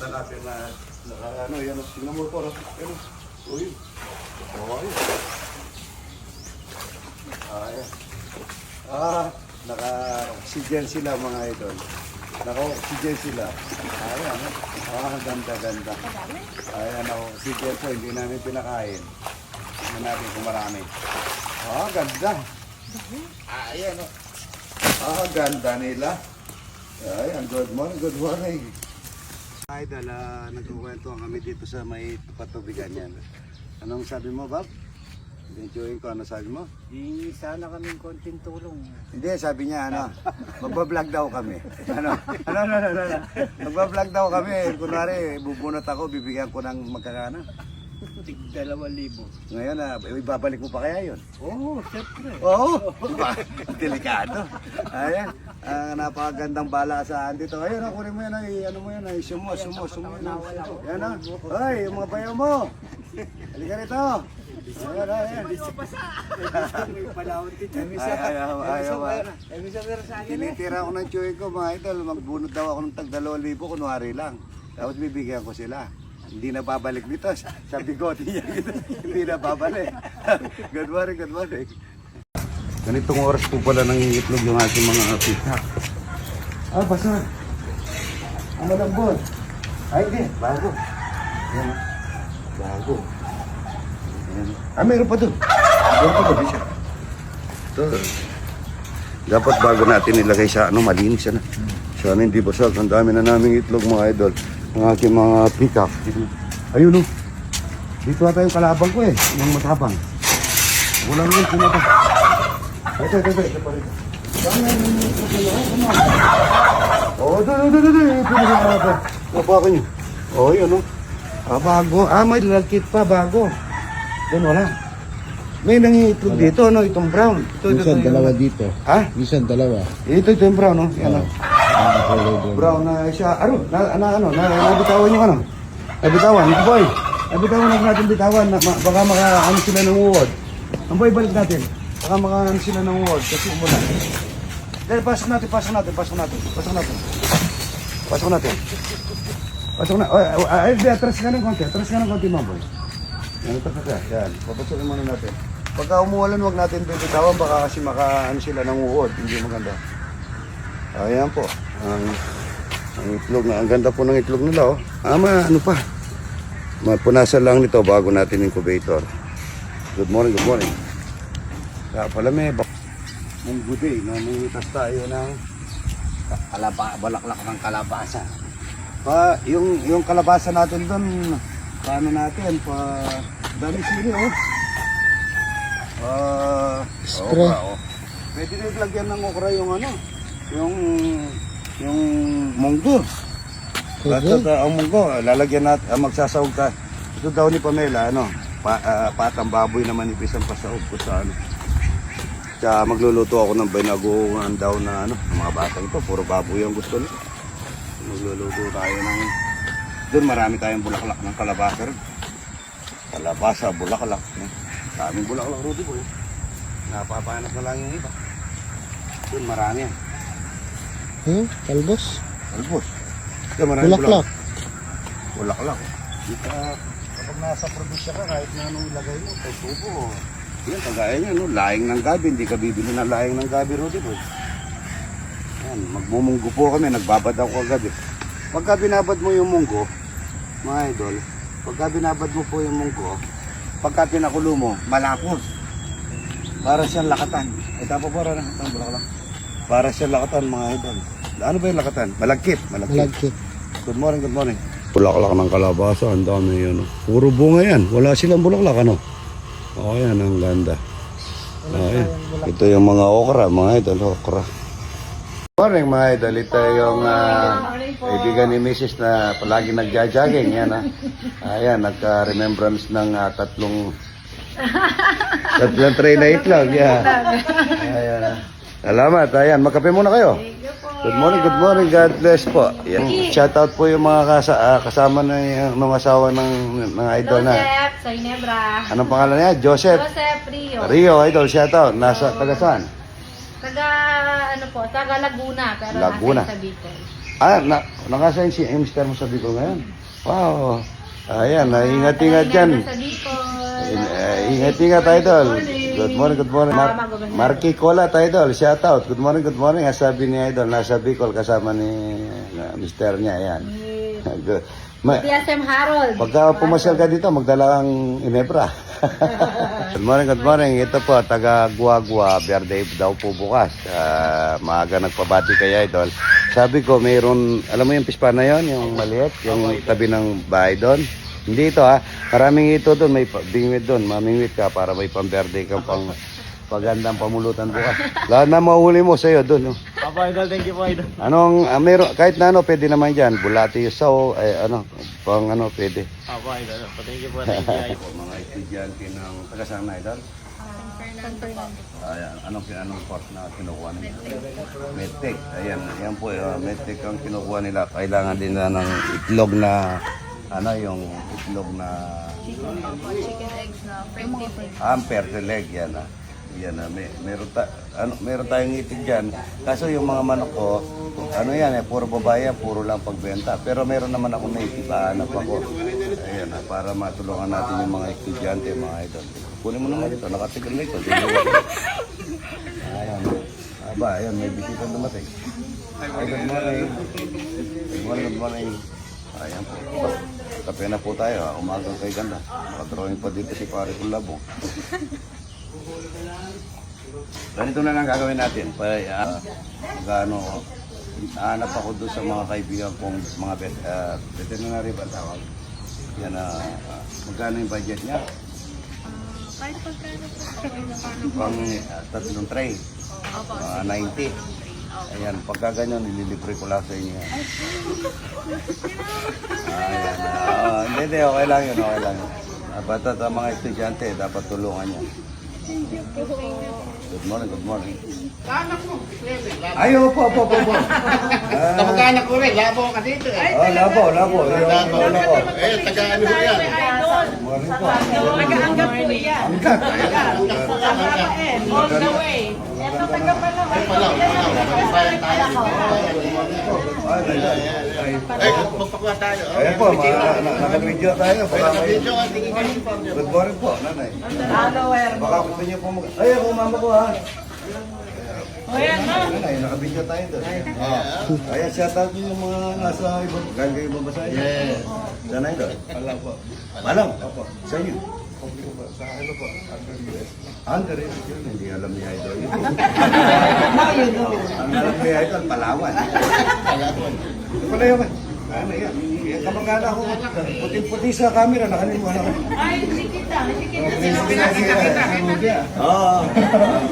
Kita natin na, naka, ano, yan, tingnan mo po, ano, uy, oh, ayun. Ah, ayan. Ah, naka-oxygen sila mga idol. Naka-oxygen sila. Ayan, ah, ganda, ganda. Ayan, naka-oxygen po, hindi namin pinakain. Tingnan natin kung marami. Ah, ganda. Ayan, oh. Ah, ganda nila. Ayan, good morning, good morning. Idol, uh, nagkukwento kami dito sa may patubigan yan. Anong sabi mo, Bob? Enjoyin ko, ano sabi mo? Hingi sana kaming konting tulong. Hindi, sabi niya, ano, magbablog daw kami. Ano, ano, ano, ano, ano. Magbablog daw kami. Kunwari, bubunot ako, bibigyan ko ng magkakana. Tig dalawang libo. Ngayon, uh, ibabalik mo pa kaya yun? Oo, oh, syempre. Oo, diba? Delikado. Ayan, ah, napakagandang bala saan dito. Ayun, ah, kunin mo yan, ay, ano mo yan, ay, sumo, sumo, sumo. Yan, yan ah. Ay, yung mga bayo mo. Halika rito. Ayan, ayan. Ayaw, ayaw, ayaw. Tinitira ko ng tsuy ko, mga idol, magbunot daw ako ng tag 2,000, kunwari lang. Tapos bibigyan ko sila. Hindi na babalik dito. Sa bigote niya, hindi na babalik. good morning, good morning. Ganitong oras po pala nang itlog yung ating mga pitak. Ah, basa. Ang malambot. Ay, hindi. Bago. Yan. ah. Bago. Yan. Ah, meron pa doon. Meron pa doon. Isa. Ito. Dapat bago natin ilagay sa ano, malinis ano. Sana hindi basag. Ang dami na naming itlog mga idol. Ang aking mga peacock. Ayun oh. Dito ata yung kalabang ko eh. Yung matabang. Wala nang kumata. Ito, ito, ito. Ito pa. Oh, ito, ito, ito, ito. Ito. Napakan nyo. Oh, yun oh. Ah, bago. Ah, may lalkit pa, bago. Doon wala. May nangiitlog dito, no? Itong brown. Ito, ito, Minsan dalawa dito. Ha? Minsan dalawa. Ito, ito yung brown, no? Yan, kulay doon. Brown na siya. Ano? Na, na, ano? Na, nabitawan yung ano? Nabitawan. Ito, boy. Nabitawan na natin bitawan. Na, baka maka, ano sila ng uwod. Ang boy, balik natin. Baka maka, ano sila ng uwod. Kasi umulan. Dahil, pasok natin, pasok natin, pasok natin. Pasok natin. Pasok natin. Pasok na. Ay, ay, atras ka ng konti. Atras ka ng konti, mga boy. Yan, ito ka. Yan. Papasokin muna natin. Pagka umuwalan, wag natin bibitawan. Baka kasi maka, ano sila ng uwod. Hindi maganda. Ayan po. Ang, ang itlog na. Ang ganda po ng itlog nila, oh. Ama, ano pa. Mapunasan lang nito bago natin incubator. Good morning, good morning. Kaya pala may bak- Munggo day, nangungitas tayo ng ka- kalaba, balaklak ng kalabasa. Pa, yung, yung kalabasa natin doon, paano natin, pa, dami sili, oh. Spray. okra, oh. Pwede rin lagyan ng okra yung ano, yung, yung munggo. Pwede. Basta ang munggo, lalagyan natin, ah, magsasahog ka. Ito daw ni Pamela, ano, pa, ah, patang baboy na manipis ang pasahog ko sa ano. Kaya magluluto ako ng binagoongan daw na ano, ng mga batang ito, puro baboy ang gusto nila. Magluluto tayo ng, doon marami tayong bulaklak ng kalabasa rin. Kalabasa, bulaklak. Daming bulaklak, Rudy boy. Napapanap na lang yung iba. Doon marami yan. Hmm? Talbos? Albos. Kaya marami Bulaklak. Bulaklak. Di ka, kapag nasa probinsya ka, kahit na anong ilagay mo, kay tubo. Yan, kagaya niya, no? laing ng gabi. Hindi ka bibili ng laing ng gabi, Rudy boy. Yan, magmumunggo po kami, nagbabad ako kagabi. Pagka binabad mo yung munggo, mga idol, pagka binabad mo po yung munggo, pagka pinakulo mo, malapos. Para siyang lakatan. Ay, tapo po rin ang bulaklak. Para siyang lakatan, mga idol. Ano ba yung lakatan? Malagkit. Malagkit. Malagkit. Good morning, good morning. Bulaklak ng kalabasa, ang dami yun. Puro bunga yan. Wala silang bulaklak, ano? Oo, yan, ang ganda. Ayan. Ito yung mga okra, mga idol, okra. Morning, mga idol. Ito yung kaibigan ni Mrs. na palagi nagja-jogging. Yan, ah. Ayan, nagka-remembrance ng ah, tatlong tatlong tray na itlog. Yeah. Ayan. Salamat. Ayan, magkape muna kayo. Good morning, good morning. God bless po. Yan. Shout out po yung mga kasa, ah, kasama na yung mga asawa ng, ng idol na. Joseph, sa Ginebra. Anong pangalan niya? Joseph Joseph Rio. Rio, idol. Shout out. Nasa taga saan? Taga, ano po, taga Laguna. Pero Laguna. nasa sa Bicol. Ah, na, nakasign si Mr. mo sa Bicol ngayon. Wow. Ayan, ah, ingat-ingat dyan. Sa Bicol. Eh, Ingat-ingat, idol. Good morning, good morning. Mar Marky Cola, idol. Shout out. Good morning, good morning. Ang Sabi ni idol, nasa Bicol kasama ni na, Mr. niya. Ayan. Good. Ma- TSM Harold. Pagka pumasyal ka dito, magdala kang inebra. good morning, good morning. Ito po, taga Guagua, Verde daw po bukas. Ah, maaga nagpabati kay Idol. Sabi ko, mayroon, alam mo yung pispa na yon yung maliit, yung tabi ng bahay doon. Hindi ito ha, maraming ito doon, may bingwit doon, mamingwit ka para may pamberde kang pang pagandang pamulutan bukas. Lahat na mahuli mo sa'yo doon. No? Apo, idol. Thank you po, idol. Anong, ah, meron, kahit na ano, pwede naman dyan. Bulati yung saw, eh, ano, pang ano, pwede. Apo, idol. Thank you po, thank you. mga estudyante ng taga saan na idol? Ayan, anong anong course na kinukuha nila? Medtech. Ayan, ayan po, uh, Medtech ang kinukuha nila. Kailangan din na ng itlog na ano yung itlog na Chicken eggs na fried amper to leg yan ah. Yan ah, may, meron, ta, ano, meron tayong itig dyan. Kaso yung mga manok ko, ano yan eh, puro babae puro lang pagbenta. Pero meron naman ako native, hanap ako. Ayan ah, para matulungan natin yung mga estudyante, mga idol. Kunin mo naman ito, nakatigal na ito. Ayan. Aba, ayan, may bisita dumating. Ay, good morning. Good morning, good morning. Ayan po. Kape na po tayo, ah. umagang kay ganda. Nakadrawing pa dito si pare kong labong. Ganito na lang gagawin natin. Pa, uh, magano, hanap ako doon sa mga kaibigan kong mga vet, uh, veterinary ba tawag. Yan na, uh, magkano yung budget niya? Kahit pagkano po. Pang uh, tatlong tray. Mga 90. Ayan, pagka ganyan, nililibre ko lang sa inyo. Ayan, ah, hindi, hindi, okay lang yun, okay lang yun. Ah, Basta sa mga estudyante, dapat tulungan niya. Good morning, good morning. Ay, opo, opo, opo, opo. Ah, Kamag-anak ko rin, labo ka dito eh. oh, labo, labo. Labo, labo. Eh, taga ano ko yan? Morning po. Nag-aanggap po yan. Angkat. All the way. Eto, taga pala. Ay, ay. Eh, magpakuha tayo. Ayan po, ma- na- na- naka-video tayo. Baka may... Video ka, tingin ka Good morning po, nanay. Follower. Baka gusto niyo po mag... Ay, ako mama ko ha. O yan, ha? Nanay, naka-video tayo doon. Ayan, shout out niyo yung mga nasa ibang... Galing kayo babasahin. Yes. Saan na doon? Alam po. Malang. Sa iyo. Sa ano po? Under US. yun, hindi alam ni Idol. Now you know. Ang alam ni Idol, Palawan. Palawan. Pala yun. Ano yan? Kamag-anak ko, puting-puti sa camera, nakalimutan ako. Ay, hindi kita. Hindi kita. Oo.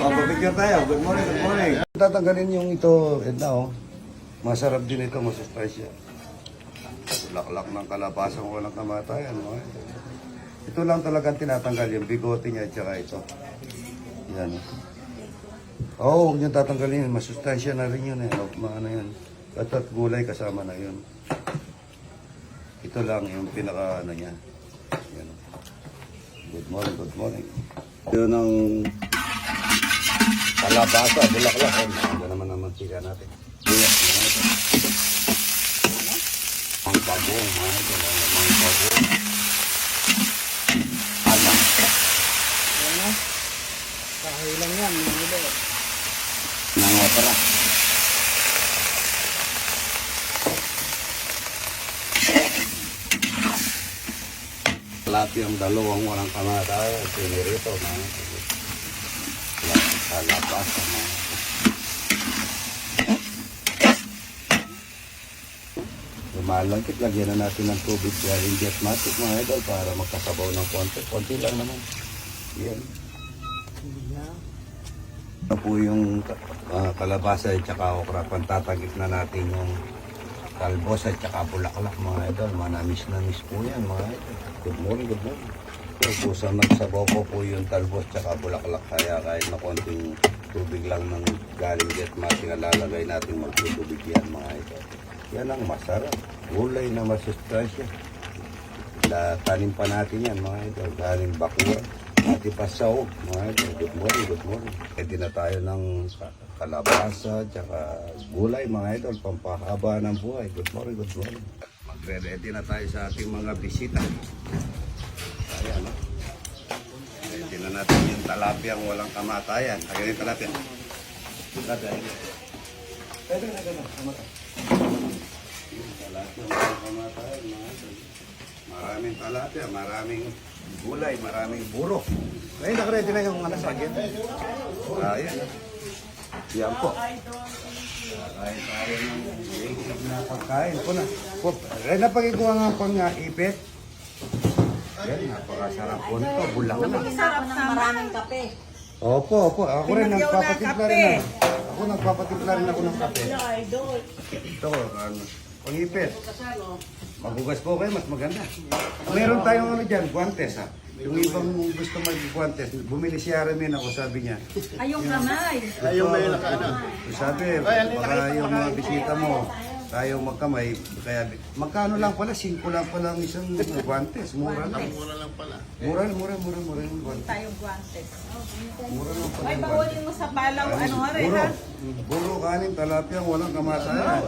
Oh, papicture tayo. Good morning, good morning. Tatanggalin yung ito, Edna, oh. Masarap din ito, masustansya. Laklak ng kalabasang walang kamatayan. Oh. Ito lang talagang tinatanggal yung bigote niya at saka ito. Yan. Oo, oh, huwag niyong tatanggalin yun. Masustansya na rin yun eh. O, Mga ano yun. At gulay kasama na yun. Ito lang yung pinaka ano niya. Yan. Good morning, good morning. Yun ang kalabasa, bulaklak. Maganda naman ang mantika natin. Yes, mga ito. Ang bagong, mga ito. Ang bagong. Kahoy lang yan. mga idol. Nang opera. Lahat yung dalawang walang kamatayan. Sinirito. Lahat sa labas, mga ito. Lumalangkit, lagyan na natin ng tubig kaya hindi asthmatic mga idol para magkasabaw ng konti. Konti lang naman. Yan. Ito po yung ah, kalabasa at saka okra. Pantatagip na natin yung talbos at saka bulaklak mga idol. Manamis na miss po yan mga idol. Good morning, good morning. Ito po sa nagsabaw ko po yung talbos at saka bulaklak. Kaya kahit na konting tubig lang ng galing jet mati na lalagay natin magtutubig yan mga idol. Yan ang masarap. Gulay na masustansya. Tanim pa natin yan mga idol. Galing bakuran. Ati Pasaw, idol, good morning, good morning. Pwede na tayo ng ka- kalabasa, tsaka gulay, mga idol, pampahaba ng buhay. Good morning, good morning. Magre-ready na tayo sa ating mga bisita. Ayan, no? Ready na natin yung talapyang walang kamatayan. Ayan yung talapya. Pwede na, pwede na. Kamata. Yung talapyang walang kamatayan, mga idol. Maraming talapya, maraming gulay, maraming buro. Ngayon, nakaredy na yung ano, sagit. Ayan. Yan po. Kakain tayo ng na pagkain. Po na. Po, kaya napagikuha nga po nga ipit. Yan, napakasarap po nito. Bulang na. Sarap ng maraming kape. Opo, opo. Ako rin nagpapatimpla rin. na. Ako nagpapatimpla rin ako ng kape. Ito, ano, pangipit. Magugas po kayo, mas maganda. Meron tayong ano dyan, guantes ha. Yung ibang gusto mag-guantes, bumili si Aramin ako, sabi niya. Ay, yung kamay. Ay, yung may nakaano. Sabi, baka yung mga bisita mo, tayo magkamay, kaya magkano lang pala, 5 lang pala ang isang guantes, mura lang. Mura lang pala. Mura, mura, mura, mura yung guantes. Tayong guantes. Mura lang pala Ay, yung guantes. bawalin mo sa balaw. Ano nga rin, Buro, ha? buro kanin, talapia, walang kamatayan.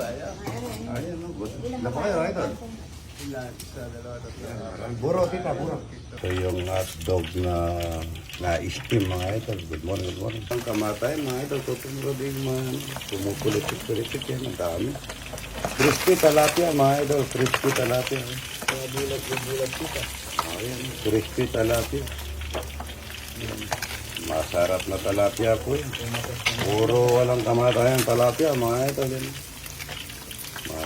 Ayan, no, good. Wala pa kayo, idol? Buro, tita, buro. Ito yung hotdog na na-steam mga idol. Good morning, good morning. Ang kamatayan mga idol, tutumuro din mga kumukulit-kulit yan. Ang dami. Crispy talapia mga idol, crispy talapia. Kaya bulag-bulag kita. Ayan, crispy talapia. Masarap na talapia po yun. Puro walang kamatayan talapia mga idol. Yan.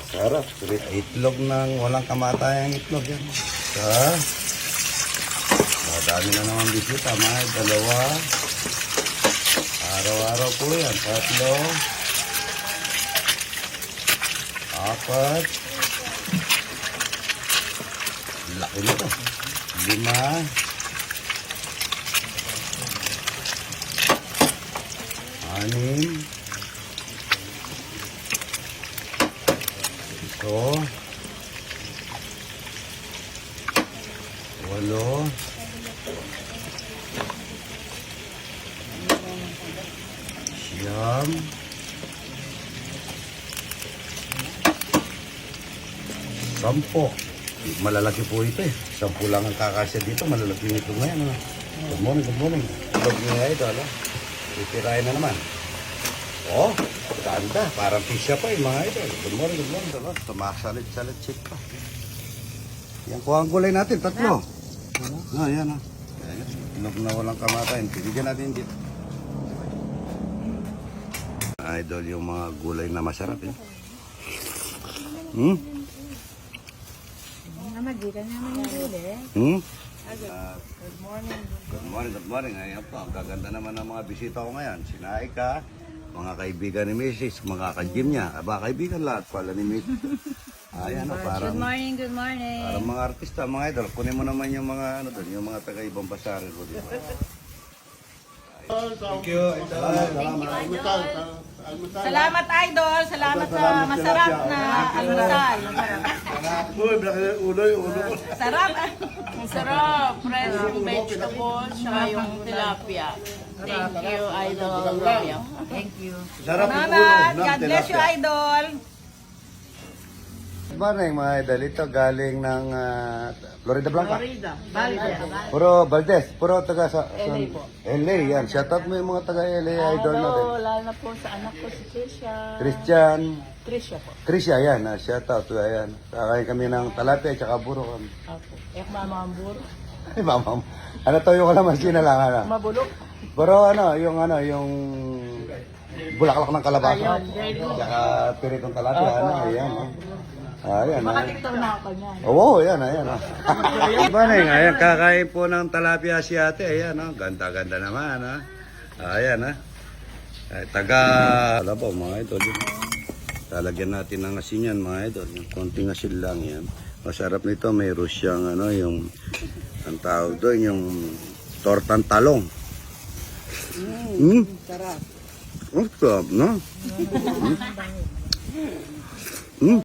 Masarap. Itlog ng walang kamatayang itlog yan. Sa Madami na naman bisita, mga dalawa. Araw-araw po yan. Tatlo. Apat. Laki nito. Lima. Anim. Ito. Walo. Siyam. Sampo. Malalaki po ito eh. Sampu lang ang kakasya dito. Malalaki nito ngayon. ah. Good morning, good morning. Tulog niya ito, ano? Na naman. Oh, ganda. Parang pisya pa eh, mga ito. Good morning, good morning. Diba? Tumasalit-salit chip pa. Yan po ang gulay natin, tatlo. Ah, yan ah. Inog na walang kamatayan. Bibigyan natin dito. Idol yung mga gulay na masarap eh. Hmm? Namagitan naman yung huli. Hmm? good morning. Good morning, good morning. Ayan po, ang gaganda naman ng mga bisita ko ngayon. Sina Ika, mga kaibigan ni Mrs., mga ka-gym niya. Aba, kaibigan lahat pala ni Mrs. Ayan, oh, parang, Good morning, good morning. parang mga artista, mga idol. Kunin mo naman yung mga, ano doon, yung mga taga-ibang basarin ko. Di ba? Thank you. Almusal. Salamat, Idol. Salamat sa masarap na almusal. Uy, blaki ulo yung ulo ko. Sarap. Ang sarap. Fresh yung vegetables, saka yung tilapia. Thank you, Idol William. Thank you. Sarap Salamat. God bless you, Idol. Good morning, mga idol. Ito galing ng ah, Florida Blanca. Florida. Valdez. Puro Valdez, puro taga sa, sa LA. Yan, shout out mo yung mga taga LA idol natin. Hello, lalo na po sa anak ko si Trisha. Christian, Trisha po. Trisha, yan, ah, shout out. Ayan. Kakain kami ng talapia at buro kami. Ako. Eh, mama ang buro. Ay, mama. Ano to yung kalamansi na lang, ano? Mabulok. Pero ano, yung ano, yung bulaklak ng kalabasa. Ayun, very good. Tsaka piritong talapia, ano, ayan. Oh. Ayan, ah. Makatiktok na ako niyan. Oo, yan, ayan. Oh. Diba na yun? Ayan, kakain po ng talapia si ate. Ayan, oh. ganda-ganda naman. Ah. Ayan, ah. Ay, taga... Wala po, mga idol. Yun. Talagyan natin ng asin yan, mga idol. Yung konting asin lang yan. Masarap nito, mayroon siyang, ano, yung... Ang tawag doon, yung tortang talong. Mm, sarap. Oh,